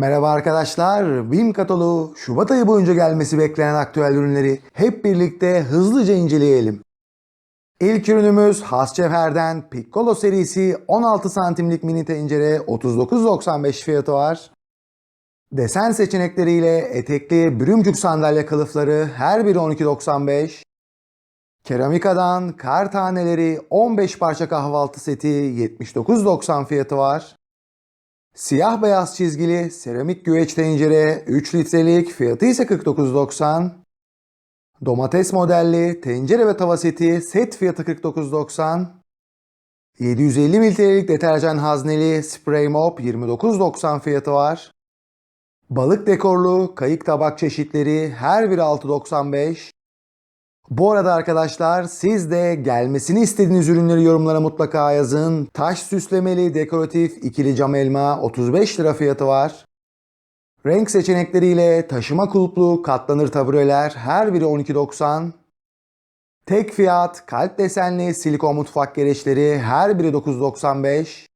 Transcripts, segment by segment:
Merhaba arkadaşlar, BİM kataloğu Şubat ayı boyunca gelmesi beklenen aktüel ürünleri hep birlikte hızlıca inceleyelim. İlk ürünümüz Hascevher'den Piccolo serisi 16 santimlik mini tencere 39.95 fiyatı var. Desen seçenekleriyle etekli bürümcük sandalye kılıfları her biri 12.95. Keramikadan kar taneleri 15 parça kahvaltı seti 79.90 fiyatı var. Siyah beyaz çizgili seramik güveç tencere 3 litrelik fiyatı ise 49.90. Domates modelli tencere ve tava seti set fiyatı 49.90. 750 mililitrelik deterjan hazneli spray mop 29.90 fiyatı var. Balık dekorlu kayık tabak çeşitleri her biri 6.95. Bu arada arkadaşlar siz de gelmesini istediğiniz ürünleri yorumlara mutlaka yazın. Taş süslemeli dekoratif ikili cam elma 35 lira fiyatı var. Renk seçenekleriyle taşıma kulplu katlanır tabureler her biri 12.90. Tek fiyat kalp desenli silikon mutfak gereçleri her biri 9.95.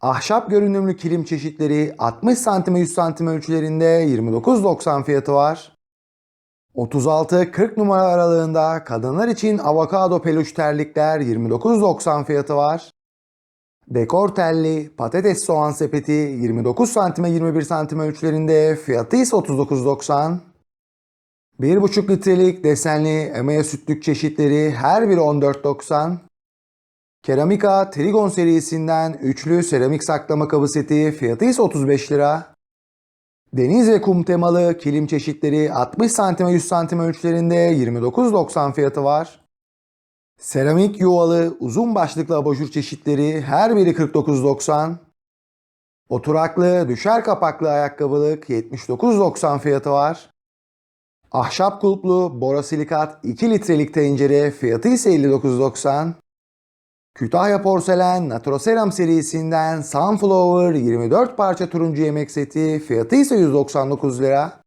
Ahşap görünümlü kilim çeşitleri 60 cm 100 cm ölçülerinde 29.90 fiyatı var. 36-40 numara aralığında kadınlar için avokado peluş terlikler 29.90 fiyatı var. Dekor telli patates soğan sepeti 29 cm 21 cm ölçülerinde fiyatı ise 39.90. 1,5 litrelik desenli emaya sütlük çeşitleri her biri 14.90. Keramika Trigon serisinden üçlü seramik saklama kabı seti fiyatı ise 35 lira. Deniz ve kum temalı kilim çeşitleri 60 cm 100 cm ölçülerinde 29.90 fiyatı var. Seramik yuvalı uzun başlıklı abajur çeşitleri her biri 49.90. Oturaklı düşer kapaklı ayakkabılık 79.90 fiyatı var. Ahşap kulplu borosilikat 2 litrelik tencere fiyatı ise 59.90. Kütahya Porselen Naturoseram serisinden Sunflower 24 parça turuncu yemek seti fiyatı ise 199 lira.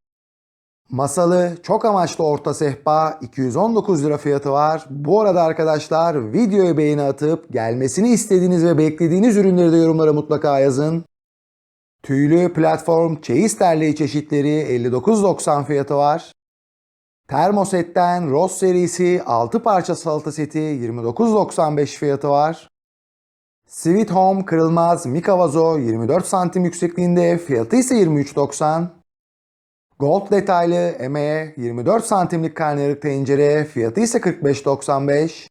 Masalı çok amaçlı orta sehpa 219 lira fiyatı var. Bu arada arkadaşlar videoya beğeni atıp gelmesini istediğiniz ve beklediğiniz ürünleri de yorumlara mutlaka yazın. Tüylü platform çeyiz terliği çeşitleri 59.90 fiyatı var. Termoset'ten Ross serisi 6 parça salata seti 29.95 fiyatı var. Sweet Home kırılmaz Mika vazo 24 santim yüksekliğinde fiyatı ise 23.90. Gold detaylı emeğe 24 santimlik karnıyarık tencere fiyatı ise 45.95.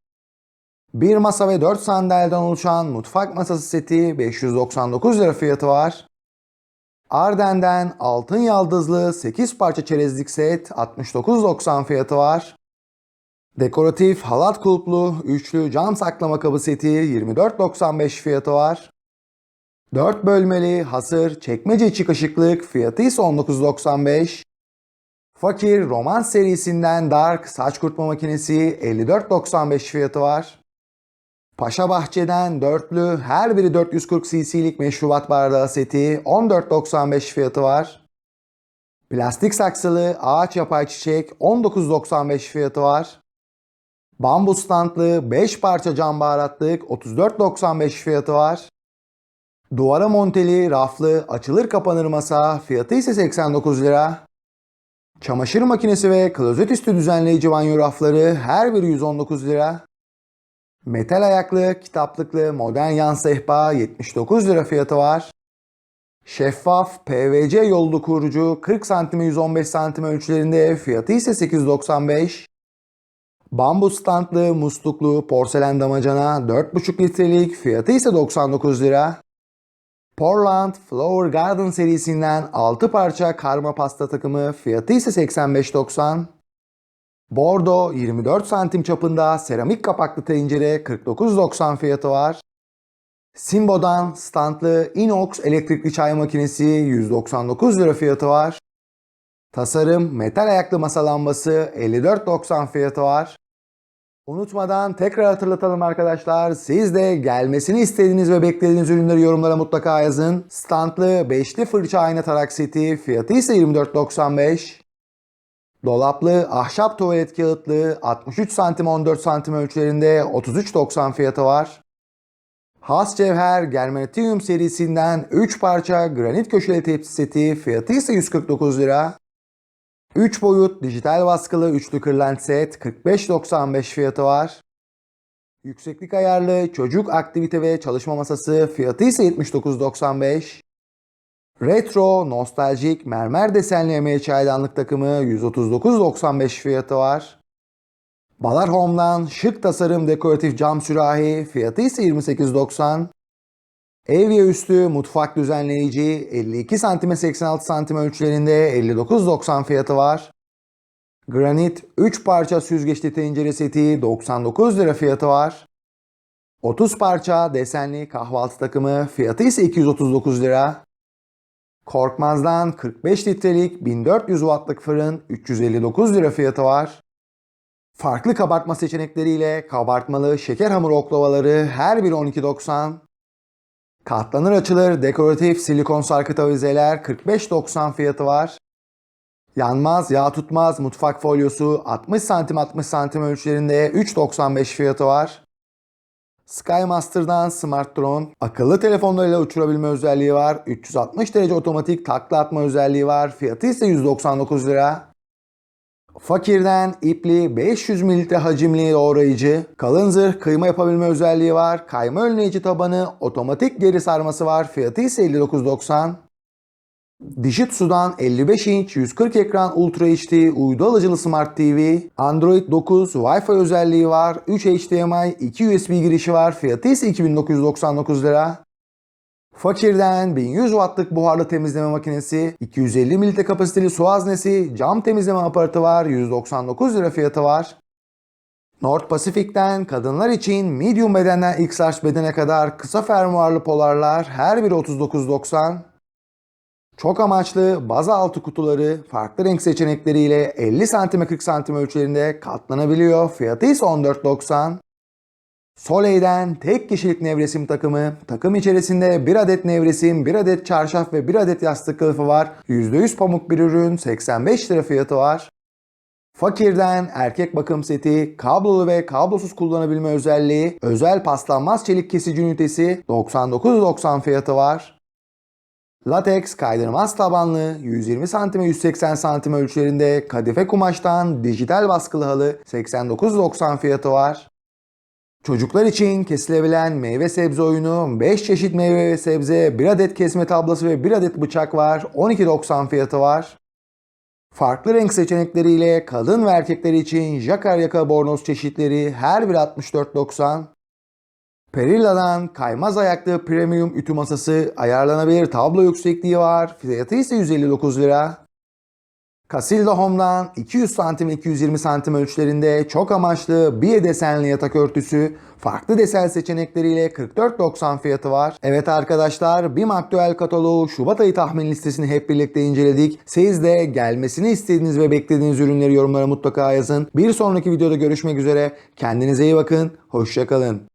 Bir masa ve 4 sandalyeden oluşan mutfak masası seti 599 lira fiyatı var. Arden'den altın yaldızlı 8 parça çerezlik set 69.90 fiyatı var. Dekoratif halat kulplu üçlü cam saklama kabı seti 24.95 fiyatı var. 4 bölmeli hasır çekmece içi kaşıklık fiyatı ise 19.95. Fakir roman serisinden Dark saç kurutma makinesi 54.95 fiyatı var. Paşa Bahçe'den dörtlü her biri 440 cc'lik meşrubat bardağı seti 14.95 fiyatı var. Plastik saksılı ağaç yapay çiçek 19.95 fiyatı var. Bambu standlı 5 parça cam baharatlık 34.95 fiyatı var. Duvara monteli raflı açılır kapanır masa fiyatı ise 89 lira. Çamaşır makinesi ve klozet üstü düzenleyici banyo rafları her biri 119 lira. Metal ayaklı, kitaplıklı modern yan sehpa 79 lira fiyatı var. Şeffaf PVC yollu kurucu 40 cm 115 cm ölçülerinde fiyatı ise 8.95. Bambu standlı, musluklu, porselen damacana 4,5 litrelik fiyatı ise 99 lira. Portland Flower Garden serisinden 6 parça karma pasta takımı fiyatı ise 85.90. Bordo 24 santim çapında seramik kapaklı tencere 49.90 fiyatı var. Simbo'dan standlı inox elektrikli çay makinesi 199 lira fiyatı var. Tasarım metal ayaklı masa lambası 54.90 fiyatı var. Unutmadan tekrar hatırlatalım arkadaşlar. Siz de gelmesini istediğiniz ve beklediğiniz ürünleri yorumlara mutlaka yazın. Standlı beşli fırça ayna tarak seti fiyatı ise 24.95. Dolaplı ahşap tuvalet kağıtlığı 63 santim 14 santim ölçülerinde 33.90 fiyatı var. Has Cevher Germanium serisinden 3 parça granit köşeli tepsi seti fiyatı ise 149 lira. 3 boyut dijital baskılı üçlü kırlent set 45.95 fiyatı var. Yükseklik ayarlı çocuk aktivite ve çalışma masası fiyatı ise 79.95. Retro, nostaljik, mermer desenli emeği çaydanlık takımı 139.95 fiyatı var. Balar Home'dan şık tasarım dekoratif cam sürahi fiyatı ise 28.90. Evye üstü mutfak düzenleyici 52 cm 86 cm ölçülerinde 59.90 fiyatı var. Granit 3 parça süzgeçli tencere seti 99 lira fiyatı var. 30 parça desenli kahvaltı takımı fiyatı ise 239 lira. Korkmaz'dan 45 litrelik 1400 wattlık fırın 359 lira fiyatı var. Farklı kabartma seçenekleriyle kabartmalı şeker hamur oklavaları her biri 12.90. Katlanır açılır dekoratif silikon sarkıt avizeler 45.90 fiyatı var. Yanmaz, yağ tutmaz mutfak folyosu 60 santim 60 santim ölçülerinde 3.95 fiyatı var. Skymaster'dan Smart Drone akıllı telefonlarıyla uçurabilme özelliği var. 360 derece otomatik takla atma özelliği var. Fiyatı ise 199 lira. Fakir'den ipli 500 mililitre hacimli doğrayıcı, kalın zırh kıyma yapabilme özelliği var. Kayma önleyici tabanı, otomatik geri sarması var. Fiyatı ise 59.90. Dijitsu'dan 55 inç 140 ekran Ultra HD uydu alıcılı Smart TV, Android 9 Wi-Fi özelliği var, 3 HDMI, 2 USB girişi var, fiyatı ise 2999 lira. Fakir'den 1100 wattlık buharlı temizleme makinesi, 250 mililitre kapasiteli su haznesi, cam temizleme aparatı var, 199 lira fiyatı var. North Pacific'ten kadınlar için medium bedenden X large bedene kadar kısa fermuarlı polarlar her biri 39.90. Çok amaçlı baza altı kutuları farklı renk seçenekleriyle 50 cm 40 cm ölçülerinde katlanabiliyor. Fiyatı ise 14.90. Soleil'den tek kişilik nevresim takımı. Takım içerisinde bir adet nevresim, bir adet çarşaf ve bir adet yastık kılıfı var. %100 pamuk bir ürün, 85 lira fiyatı var. Fakir'den erkek bakım seti, kablolu ve kablosuz kullanabilme özelliği, özel paslanmaz çelik kesici ünitesi 99.90 fiyatı var. Latex kaydırmaz tabanlı 120 cm 180 cm ölçülerinde kadife kumaştan dijital baskılı halı 89.90 fiyatı var. Çocuklar için kesilebilen meyve sebze oyunu 5 çeşit meyve ve sebze, 1 adet kesme tablası ve 1 adet bıçak var. 12.90 fiyatı var. Farklı renk seçenekleriyle kadın ve erkekler için jakar yaka bornoz çeşitleri her biri 64.90. Perilla'dan kaymaz ayaklı premium ütü masası ayarlanabilir tablo yüksekliği var. Fiyatı ise 159 lira. Casilda Home'dan 200 cm 220 cm ölçülerinde çok amaçlı bir desenli yatak örtüsü farklı desen seçenekleriyle 44.90 fiyatı var. Evet arkadaşlar BİM aktüel kataloğu Şubat ayı tahmin listesini hep birlikte inceledik. Siz de gelmesini istediğiniz ve beklediğiniz ürünleri yorumlara mutlaka yazın. Bir sonraki videoda görüşmek üzere. Kendinize iyi bakın. Hoşçakalın.